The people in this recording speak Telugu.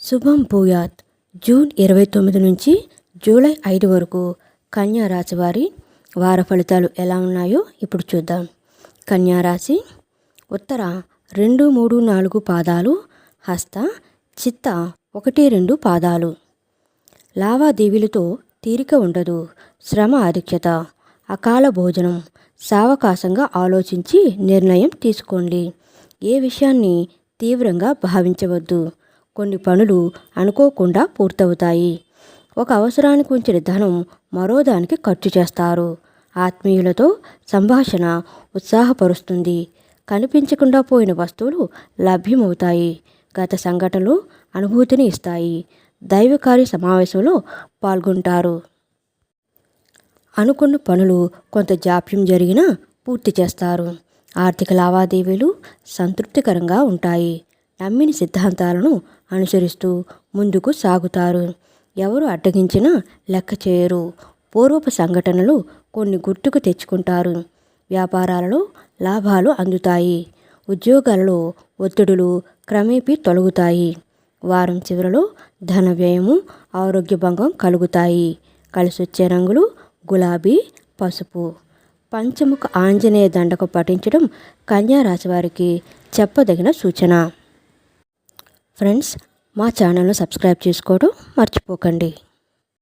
శుభం భూయాత్. జూన్ ఇరవై తొమ్మిది నుంచి జూలై ఐదు వరకు కన్యా రాశి వారి వార ఫలితాలు ఎలా ఉన్నాయో ఇప్పుడు చూద్దాం. కన్యా రాశి ఉత్తర రెండు మూడు నాలుగు పాదాలు హస్త చిత్త ఒకటి రెండు పాదాలు. లావాదేవీలతో తీరిక ఉండదు. శ్రమ ఆధిక్యత అకాల భోజనం సావకాశంగా ఆలోచించి నిర్ణయం తీసుకోండి. ఏ విషయాన్ని తీవ్రంగా భావించవద్దు. కొన్ని పనులు అనుకోకుండా పూర్తవుతాయి. ఒక అవసరానికి ఉంచిన ధనం మరో దానికి ఖర్చు చేస్తారు. ఆత్మీయులతో సంభాషణ ఉత్సాహపరుస్తుంది. కనిపించకుండా పోయిన వస్తువులు లభ్యమవుతాయి. గత సంఘటనలు అనుభూతిని ఇస్తాయి. దైవకార్య సమావేశంలో పాల్గొంటారు. అనుకున్న పనులు కొంత జాప్యం జరిగినా పూర్తి చేస్తారు. ఆర్థిక లావాదేవీలు సంతృప్తికరంగా ఉంటాయి. నమ్మిన సిద్ధాంతాలను అనుసరిస్తూ ముందుకు సాగుతారు. ఎవరు అడ్డగించినా లెక్క చేయరు. పూర్వపు సంఘటనలు కొన్ని గుర్తుకు తెచ్చుకుంటారు. వ్యాపారాలలో లాభాలు అందుతాయి. ఉద్యోగాలలో ఒత్తిడులు క్రమేపీ తొలగుతాయి. వారం చివరలో ధన వ్యయము ఆరోగ్య భంగం కలుగుతాయి. కలిసొచ్చే రంగులు గులాబీ పసుపు. పంచముఖ ఆంజనేయ దండకు పఠించడం కన్యా రాశి వారికి చెప్పదగిన సూచన. ఫ్రెండ్స్ మా ఛానల్ను సబ్స్క్రైబ్ చేసుకోవడం మర్చిపోకండి.